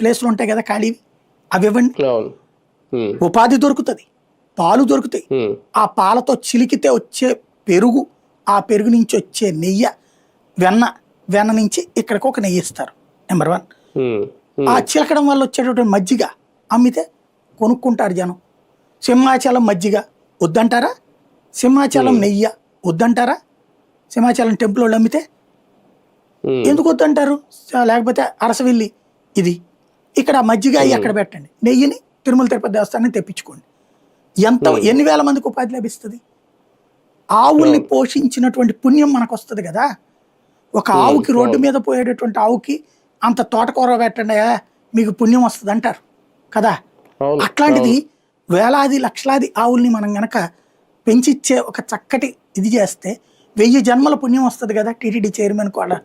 ప్లేస్లు ఉంటాయి కదా ఖాళీవి అవి ఇవ్వండి ఉపాధి దొరుకుతుంది పాలు దొరుకుతాయి. ఆ పాలతో చిలికితే వచ్చే పెరుగు ఆ పెరుగు నుంచి వచ్చే నెయ్యి వెన్న వెన్న నుంచి ఇక్కడికి ఒక నెయ్యి ఇస్తారు. నెంబర్ వన్ ఆ చిలకడం వల్ల వచ్చేటటువంటి మజ్జిగ అమ్మితే కొనుక్కుంటారు జనం. సింహాచలం మజ్జిగ వద్దంటారా? సింహాచలం నెయ్యి వద్దంటారా? సింహాచలం టెంపుల్ వాళ్ళు అమ్మితే ఎందుకు వద్దంటారు? లేకపోతే అరసవిల్లి ఇది ఇక్కడ మజ్జిగ అయ్యి అక్కడ పెట్టండి. నెయ్యిని తిరుమల తిరుపతి దేవస్థానం తెప్పించుకోండి. ఎంత ఎన్ని వేల మందికి ఉపాధి లభిస్తుంది? ఆవుల్ని పోషించినటువంటి పుణ్యం మనకు వస్తుంది కదా. ఒక ఆవుకి రోడ్డు మీద పోయేటటువంటి ఆవుకి అంత తోటకూర పెట్టండి మీకు పుణ్యం వస్తుంది అంటారు కదా. అట్లాంటిది వేలాది లక్షలాది ఆవుల్ని మనం గనక పెంచిచ్చే ఒక చక్కటి ఇది చేస్తే వెయ్యి జన్మల పుణ్యం వస్తుంది కదా టీటీడీ చైర్మన్ కూడా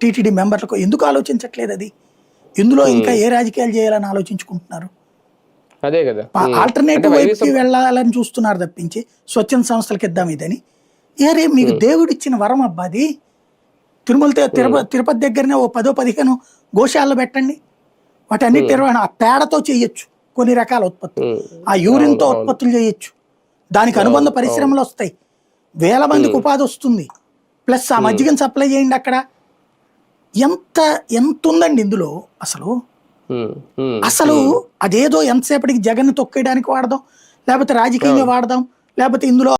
టీటీడీ మెంబర్లకు. ఎందుకు ఆలోచించట్లేదు అది? ఇందులో ఇంకా ఏ రాజకీయాలు చేయాలని ఆలోచించుకుంటున్నారు? అదే కదా. ఆల్టర్నేటివ్ వైపుకి వెళ్ళాలని చూస్తున్నారు తప్పించి స్వచ్ఛంద సంస్థలకు ఇద్దాం ఇదని. ఏరే మీకు దేవుడిచ్చిన వరం అబ్బా అది? తిరుమల తిరుపతి తిరుపతి దగ్గరనే ఓ పదో పదిహేను గోశాలలో పెట్టండి. వాటన్ని నిర్వహణ ఆ పేడతో చేయొచ్చు కొన్ని రకాల ఉత్పత్తులు. ఆ యూరిన్తో ఉత్పత్తులు చేయొచ్చు. దానికి అనుబంధ పరిశ్రమలు వస్తాయి. వేల మందికి ఉపాధి వస్తుంది. ప్లస్ ఆ మజ్జిగను సప్లై చేయండి అక్కడ. ఎంత ఎంత ఉందండి ఇందులో? అసలు అసలు అదేదో ఎంతసేపటికి జగన్ తొక్కేయడానికి వాడదాం లేకపోతే రాజకీయంగా వాడదాం లేకపోతే ఇందులో